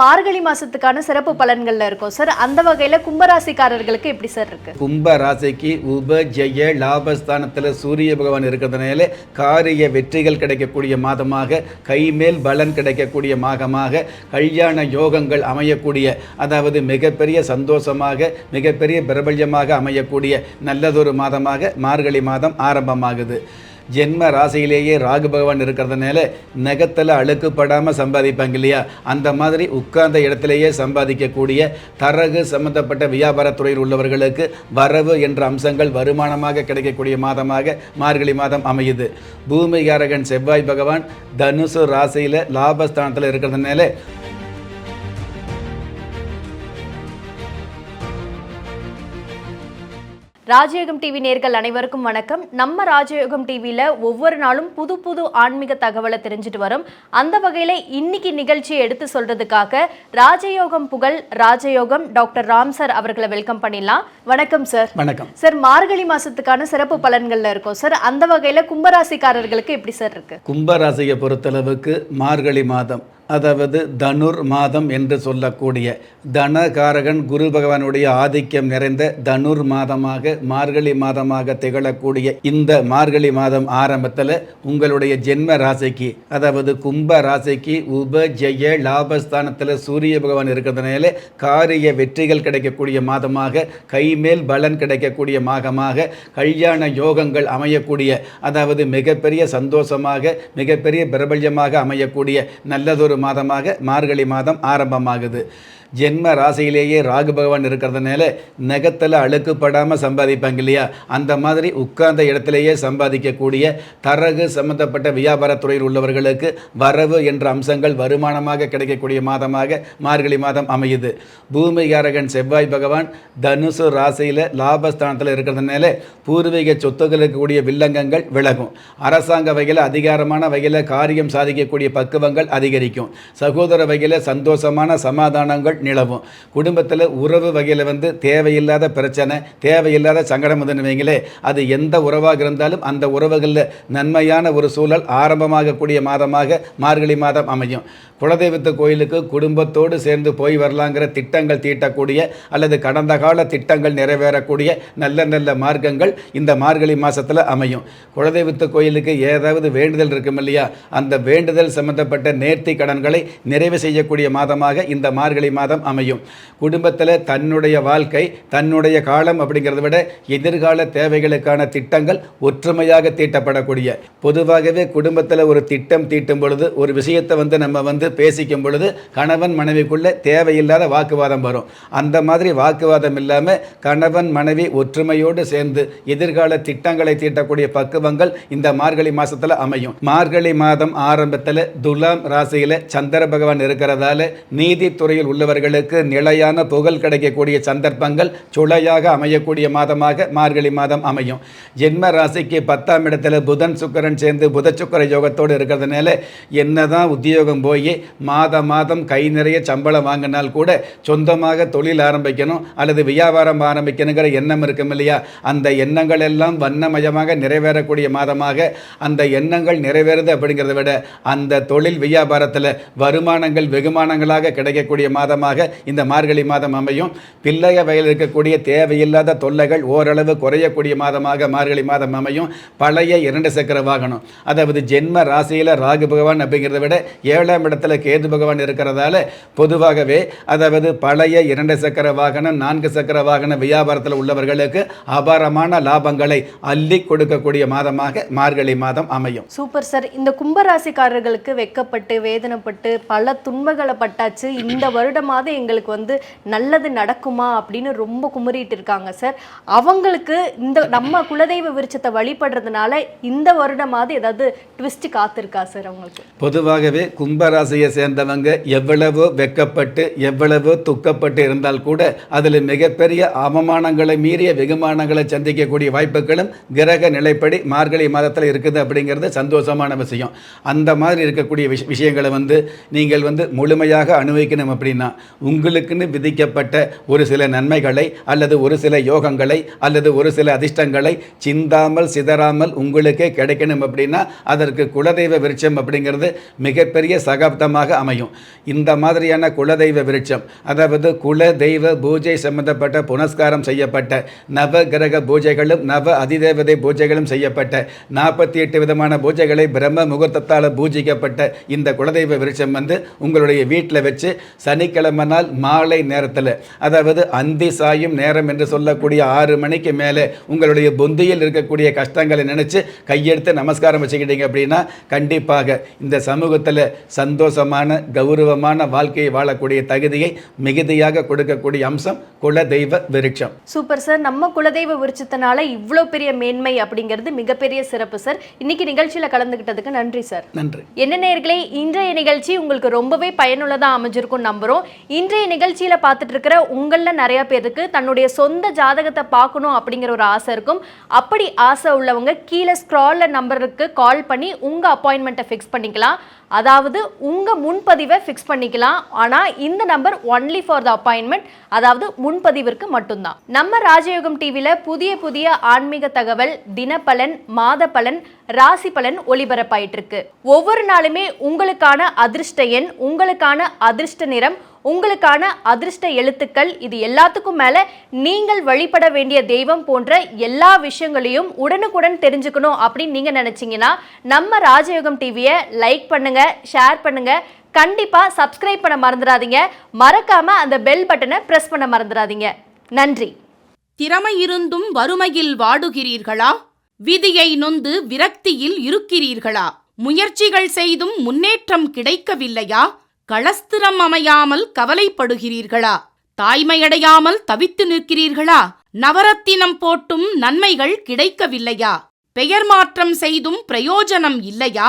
மார்கழி மாசத்துக்கான சிறப்பு பலன்கள்ல இருக்கும். சார் அந்த வகையில கும்பராசிக்காரர்களுக்கு எப்படி சார் இருக்கு? கும்ப ராசிக்கு உப ஜெய லாபஸ்தானத்தில் சூரிய பகவான் இருக்கிறதுனால காரிய வெற்றிகள் கிடைக்கக்கூடிய மாதமாக கைமேல் பலன் கிடைக்கக்கூடிய மாதமாக கல்யாண யோகங்கள் அமையக்கூடிய அதாவது மிகப்பெரிய சந்தோஷமாக மிகப்பெரிய பிரபல்யமாக அமையக்கூடிய நல்லதொரு மாதமாக மார்கழி மாதம் ஆரம்பமாகுது. ஜென்ம ராசியிலேயே ராகு பகவான் இருக்கிறதுனால நகத்தில் அழுக்குப்படாமல் சம்பாதிப்பாங்க இல்லையா? அந்த மாதிரி உட்கார்ந்த இடத்திலேயே சம்பாதிக்கக்கூடிய தரகு சம்பந்தப்பட்ட வியாபாரத்துறையில் உள்ளவர்களுக்கு வரவு என்ற அம்சங்கள் வருமானமாக கிடைக்கக்கூடிய மாதமாக மார்கழி மாதம் அமையுது. பூமிகாரகன் செவ்வாய் பகவான் தனுசு ராசியில் லாபஸ்தானத்தில் இருக்கிறதுனால ராஜயோகம் டிவி நேர்கள் அனைவருக்கும் வணக்கம். நம்ம ராஜயோகம் டிவியில ஒவ்வொரு நாளும் புது புது ஆன்மீக தகவலை தெரிஞ்சுட்டு வரோம். அந்த வகையில இன்னைக்கு நிகழ்ச்சியை எடுத்து சொல்றதுக்காக ராஜயோகம் புகழ் ராஜயோகம் டாக்டர் ராம் சார் அவர்களை வெல்கம் பண்ணிடலாம். வணக்கம் சார். வணக்கம். சார் மார்கழி மாசத்துக்கான சிறப்பு பலன்கள்ல இருக்கும். சார் அந்த வகையில கும்பராசிக்காரர்களுக்கு எப்படி சார் இருக்கு? கும்பராசியை பொறுத்தளவுக்கு மார்கழி மாதம் அதாவது தனுர் மாதம் என்று சொல்லக்கூடிய தனகாரகன் குரு பகவானுடைய ஆதிக்கம் நிறைந்த தனுர் மாதமாக மார்கழி மாதமாக திகழக்கூடிய இந்த மார்கழி மாதம் ஆரம்பத்தில் உங்களுடைய ஜென்ம ராசிக்கு அதாவது கும்ப ராசிக்கு உப ஜெய லாபஸ்தானத்தில் சூரிய பகவான் இருக்கிறதுனால காரிய வெற்றிகள் கிடைக்கக்கூடிய மாதமாக கைமேல் பலன் கிடைக்கக்கூடிய மாதமாக கல்யாண யோகங்கள் அமையக்கூடிய அதாவது மிகப்பெரிய சந்தோஷமாக மிகப்பெரிய பிரபல்யமாக அமையக்கூடிய நல்லதொரு மாதமாக மார்கழி மாதம் ஆரம்பமாகுது. ஜென்ம ராசியிலேயே ராகு பகவான் இருக்கிறதுனால நகத்தில் அழுக்குப்படாமல் சம்பாதிப்பாங்க இல்லையா? அந்த மாதிரி உட்கார்ந்த இடத்திலேயே சம்பாதிக்கக்கூடிய தரகு சம்பந்தப்பட்ட வியாபாரத்துறையில் உள்ளவர்களுக்கு வரவு என்ற அம்சங்கள் வருமானமாக கிடைக்கக்கூடிய மாதமாக மார்கழி மாதம் அமையுது. பூமிகாரகன் செவ்வாய் பகவான் தனுசு ராசியில் லாபஸ்தானத்தில் இருக்கிறதுனால பூர்வீக சொத்துக்களுக்கு கூடிய வில்லங்கங்கள் விலகும். அரசாங்க வகையில் அதிகாரமான வகையில் காரியம் சாதிக்கக்கூடிய பக்குவங்கள் அதிகரிக்கும். சகோதர வகையில் சந்தோஷமான சமாதானங்கள் நிலவும். குடும்பத்தில் உறவு வகையில் வந்து தேவையில்லாத பிரச்சனை தேவையில்லாத சங்கடம் வந்துன்னு வைங்களே அது எந்த உறவாக இருந்தாலும் அந்த உறவுகளில் நன்மையான ஒரு சூழல் ஆரம்பமாகக்கூடிய மாதமாக மார்கழி மாதம் அமையும். குலதெய்வத்து கோயிலுக்கு குடும்பத்தோடு சேர்ந்து போய் வரலாங்கிற திட்டங்கள் தீட்டக்கூடிய அல்லது கடந்த கால திட்டங்கள் நிறைவேறக்கூடிய நல்ல நல்ல மார்க்கங்கள் இந்த மார்கழி மாதத்தில் அமையும். குலதெய்வத்து கோயிலுக்கு ஏதாவது வேண்டுதல் இருக்கும் இல்லையா? அந்த வேண்டுதல் சம்பந்தப்பட்ட நேர்த்தி கடன்களை நிறைவு செய்யக்கூடிய மாதமாக இந்த மார்கழி மாதம் அமையும். குடும்பத்தில் தன்னுடைய வாழ்க்கை தன்னுடைய காலம் அப்படிங்கிறத விட எதிர்கால தேவைகளுக்கான திட்டங்கள் ஒற்றுமையாக தீட்டப்படக்கூடிய. பொதுவாகவே குடும்பத்தில் ஒரு திட்டம் தீட்டும் பொழுது ஒரு விஷயத்தை வந்து நம்ம வந்து பேசிக்கும் பொழுது கணவன் மனைவிக்குள்ள தேவையில்லாத வாக்குவாதம் வரும். அந்த மாதிரி வாக்குவாதம் இல்லாமல் கணவன் மனைவி ஒற்றுமையோடு சேர்ந்து எதிர்கால திட்டங்களை தீட்டக்கூடிய பக்குவங்கள் இந்த மார்கழி மாசத்தில் அமையும். மார்கழி மாதம் ஆரம்பத்தில் துலாம் ராசியில சந்திர பகவான் இருக்கிறதால நீதித்துறையில் உள்ளவர் அவர்களுக்கு நிலையான புகழ் கிடைக்கக்கூடிய சந்தர்ப்பங்கள் சுளையாக அமையக்கூடிய மாதமாக மார்கழி மாதம் அமையும். ஜென்ம ராசிக்கு பத்தாம் இடத்துல புதன் சுக்கரன் சேர்ந்து புத சுக்கர யோகத்தோடு இருக்கிறதுனால என்னதான் உத்தியோகம் போய் மாத மாதம் கை நிறைய சம்பளம் வாங்கினால் கூட சொந்தமாக தொழில் ஆரம்பிக்கணும் அல்லது வியாபாரம் ஆரம்பிக்கணுங்கிற எண்ணம் இருக்கும் இல்லையா? அந்த எண்ணங்கள் எல்லாம் வண்ணமயமாக நிறைவேறக்கூடிய மாதமாக அந்த எண்ணங்கள் நிறைவேறுது அப்படிங்கிறத விட அந்த தொழில் வியாபாரத்தில் வருமானங்கள் வெகுமானங்களாக கிடைக்கக்கூடிய மாதமாக இந்த மார்கழி மாதம் அமையும். பிள்ளைய வயலில் இருக்கக்கூடிய தேவையில்லாத தொல்லைகள் ஓரளவு குறையக்கூடிய மாதமாக மார்கழி மாதம் அமையும். பழைய இரண்டு சக்கர வாகனம் அதாவது ஜென்ம ராசியில் ராகு பகவான் அப்படிங்கிறத விட ஏழாம் இடத்துல கேது பகவான் இருக்கிறதால பொதுவாகவே அதாவது பழைய இரண்டு சக்கர வாகனம் நான்கு சக்கர வாகன வியாபாரத்தில் உள்ளவர்களுக்கு அபாரமான லாபங்களை அள்ளி கொடுக்கக்கூடிய மாதமாக மார்கழி மாதம் அமையும். சூப்பர் சார் இந்த கும்பராசிக்காரர்களுக்கு வெக்கப்பட்டு வேதனைப்பட்டு பல துன்பங்களை பட்டாச்சு. இந்த வருடமாவது எங்களுக்கு வந்து நல்லது நடக்குமா அப்படின்னு ரொம்ப குமரிட்டு இருக்காங்க சார் அவங்களுக்கு இந்த நம்ம குலதெய்வ விருட்சத்தை வழிபடுறதுனால இந்த வருடமாவது ஏதாவது ட்விஸ்ட் காத்திருக்கா சார் அவங்களுக்கு? பொதுவாகவே கும்பராசியை சேர்ந்தவங்க எவ்வளவோ வெக்கப்பட்டு எவ்வளவோ துக்கப்பட்டு இருந்தால் கூட அதில் மிகப்பெரிய அவமானங்களை மீறிய வெகுமானங்களை சந்திக்கக்கூடிய வாய்ப்புகளும் கிரக நிலைப்படி மார்கழி மாதத்தில் இருக்குது அப்படிங்கிறது சந்தோஷமான விஷயம். அந்த மாதிரி இருக்கக்கூடிய விஷ விஷயங்களை வந்து நீங்கள் வந்து முழுமையாக அனுபவிக்கணும் அப்படின்னா உங்களுக்குன்னு விதிக்கப்பட்ட ஒரு சில நன்மைகளை அல்லது ஒரு சில யோகங்களை அல்லது ஒரு சில அதிர்ஷ்டங்களை சிந்தாமல் சிதறாமல் உங்களுக்கே கிடைக்கணும் அப்படின்னா அதற்கு குலதெய்வ விருட்சம் அப்படிங்கிறது மிகப்பெரிய சகாப்தமாக அமையும். இந்த மாதிரியான குலதெய்வ விருட்சம் அதாவது குல தெய்வ பூஜை சம்பந்தப்பட்ட புனஸ்காரம் செய்யப்பட்ட நவ கிரக பூஜைகளும் நவ அதிதேவதை பூஜைகளும் செய்யப்பட்ட நாற்பத்தி எட்டு விதமான பூஜைகளை பிரம்ம முகூர்த்தத்தால் பூஜிக்கப்பட்ட இந்த குலதெய்வ விருட்சம் வந்து உங்களுடைய வீட்டில் வச்சு சனிக்கிழமை நாள் மாலை நேரத்தில் அதாவது அந்தி சாயும் நேரம் என்று சொல்லக்கூடிய ஆறு மணிக்கு மேலே உங்களுடைய பொந்தியில் இருக்கக்கூடிய கஷ்டங்களை நினச்சி கையெடுத்து நமஸ்காரம் வச்சுக்கிட்டீங்க அப்படின்னா கண்டிப்பாக இந்த சமூகத்தில் சந்தோஷமான கௌரவமான வாழ்க்கையை வாழக்கூடிய தகுதியை மிகுதியாக கொடுக்கக்கூடிய அம்சம் குலதெய்வ விருட்சம் சூப்பர் சார் நம்ம குலதெய்வ விருட்சத்தினால இவ்வளோ பெரிய மேன்மை அப்படிங்கிறது மிகப்பெரிய சிறப்பு சார் இன்னைக்கு நிகழ்ச்சியில் கலந்துக்கிட்டதுக்கு நன்றி சார் நன்றி என்ன நேர்களே இன்றைய நிகழ்ச்சி உங்களுக்கு ரொம்பவே பயனுள்ளதாக அமைஞ்சிருக்கும் நம்புகிறோம் இன்றைய நிகழ்ச்சியில் பார்த்துட்டு இருக்கிற உங்களில் நிறைய பேருக்கு தன்னுடைய சொந்த ஜாதகத்தை பார்க்கணும் அப்படிங்கிற ஒரு ஆசை இருக்கும். அப்படி ஆசை உள்ளவங்க கீழே ஸ்க்ராலில் நம்பருக்கு கால் பண்ணி உங்கள் அப்பாயின்மெண்ட்டை ஃபிக்ஸ் பண்ணிக்கலாம். அதாவது உங்கள் முன்பதிவை ஃபிக்ஸ் பண்ணிக்கலாம். ஆனால் இந்த number only for the appointment அதாவது முன்பதிவிற்கு மட்டும்தான். நம்ம ராஜயோகம் டிவியில் புதிய புதிய ஆன்மீக தகவல் தினப்பலன் மாத பலன் ராசி பலன் ஒளிபரப்பாயிட்டு இருக்கு ஒவ்வொரு நாளுமே உங்களுக்கான அதிர்ஷ்ட எண் உங்களுக்கான அதிர்ஷ்ட நிறம் உங்களுக்கான அதிர்ஷ்ட எழுத்துக்கள் இது எல்லாத்துக்கும் மேல நீங்கள் வழிபட வேண்டிய தெய்வம் போன்ற எல்லா விஷயங்களையும் உடனுக்குடன் தெரிஞ்சுக்கணும் அப்படின்னு நீங்க நினைச்சீங்கன்னா நம்ம ராஜயோகம் டிவியை லைக் பண்ணுங்க ஷேர் பண்ணுங்க. கண்டிப்பா சப்ஸ்கிரைப் பண்ண மறந்துடாதீங்க. மறக்காம அந்த பெல் பட்டனை பிரஸ் பண்ண மறந்துடாதீங்க. நன்றி. திறமை இருந்தும் வறுமையில் வாடுகிறீர்களா? விதியை நொந்து விரக்தியில் இருக்கிறீர்களா? முயற்சிகள் செய்தும் முன்னேற்றம் கிடைக்கவில்லையா? களஸ்திரம் அமையாமல் கவலைப்படுகிறீர்களா? தாய்மையடையாமல் தவித்து நிற்கிறீர்களா? நவரத்தினம் போட்டும் நன்மைகள் கிடைக்கவில்லையா? பெயர் மாற்றம் செய்தும் பிரயோஜனம் இல்லையா?